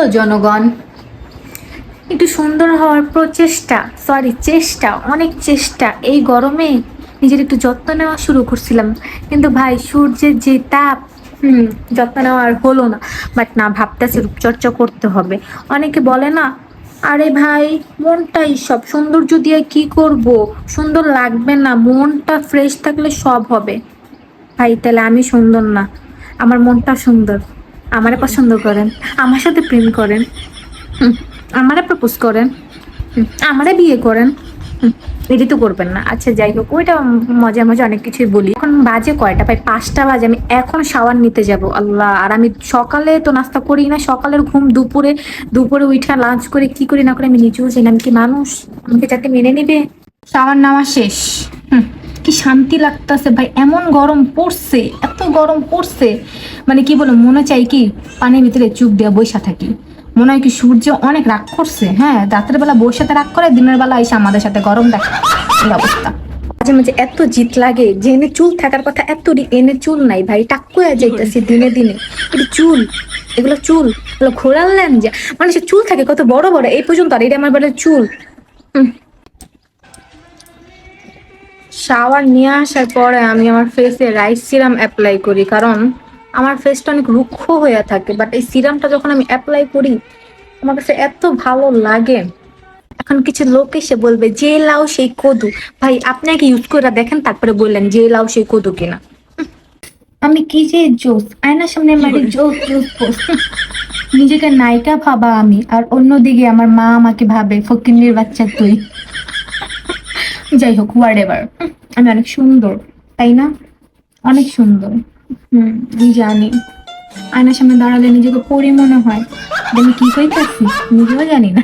Hello জনগণ। একটু সুন্দর হওয়ার প্রচেষ্টা সরি চেষ্টা, অনেক চেষ্টা। এই গরমে নিজের একটু যত্ন নেওয়া শুরু করছিলাম। কিন্তু ভাই, সূর্যের যে তাপ, হুম, যত্ন নেওয়া আর হলো না। বাট না, ভাবতেছে রূপচর্চা করতে হবে। অনেকে বলে না, আরে ভাই, মনটাই সব, সৌন্দর্য দিয়ে কি করব? সুন্দর লাগবে না, মনটা ফ্রেশ থাকলে সব হবে। ভাই, তাহলে আমি সুন্দর না। আমার মনটা সুন্দর। আমারে পছন্দ করেন আমার সাথে প্রেম করেন আমারে প্রপোজ করেন আমারে বিয়ে করেন এটি তো করবেন না। আচ্ছা যাই হোক ওইটা মজা মজা অনেক কিছুই বলি। এখন বাজে কয়টা? ভাই পাঁচটা বাজে আমি এখন শাওয়ার নিতে যাব আল্লাহ। আর আমি সকালে তো নাস্তা করি না সকালের ঘুম দুপুরে দুপুরে উঠা লাঞ্চ করে কি করি না করে আমি নিজেও জানি আমি কি মানুষ? আমাকে যাতে মেনে নেবে? শাওয়ার নেওয়া শেষ হুম, কি শান্তি লাগতেছে ভাই? এমন গরম পড়ছে, এত গরম পড়ছে। মানে কি বলো মনে চাই কি, পানির ভিতরে চুপ দেওয়া বৈশা থাকি। মনে হয় কি সূর্য অনেক রাগ করছে হ্যাঁ? রাতের বেলা বউর সাথে রাগ করে, দিনের বেলা এসে আমাদের সাথে গরম দেখে। এই অবস্থা। মাঝে মাঝে এত জিত লাগে, যে এনে চুল থাকার কথা এত এনে চুল নাই ভাই টাক্কুয়া যাইতেছে দিনে দিনে। চুল, এগুলো চুল, এগুলো ঘোরালেন যে মানুষের চুল থাকে কত বড় বড়, এই পর্যন্ত আর এটা আমার বেলার চুল। শাওয়ার নিয়ে আসার পরে আমি আমার ফেসে রাইস সিরাম অ্যাপ্লাই করি। কারণ আমার ফেসটা অনেক রুক্ষ হয়ে থাকে। বাট এই সিরামটা যখন আমি অ্যাপ্লাই করি আমার কাছে এত ভালো লাগে। এখন কিছু লোক এসে বলবে যে লাউ সেই কদু। ভাই আপনি আগে ইউজ করে দেখেন তারপরে বললেন যে লাউ সেই কদু কিনা। আমি কি যে জোস। আয়নার সামনে মারি জোস জোস। নিজেকে নায়িকা ভাবা আমি। আর অন্যদিকে আমার মা আমাকে ভাবে ফকিন্নির বাচ্চা তুই। যাই হোক হোয়াট এভার আমি অনেক সুন্দর, তাই না? অনেক সুন্দর। হুম জানি। আয়নার সামনে দাঁড়ালে নিজেকে পরি মনে হয়। আমি কি হইতেছি নিজেও জানি না।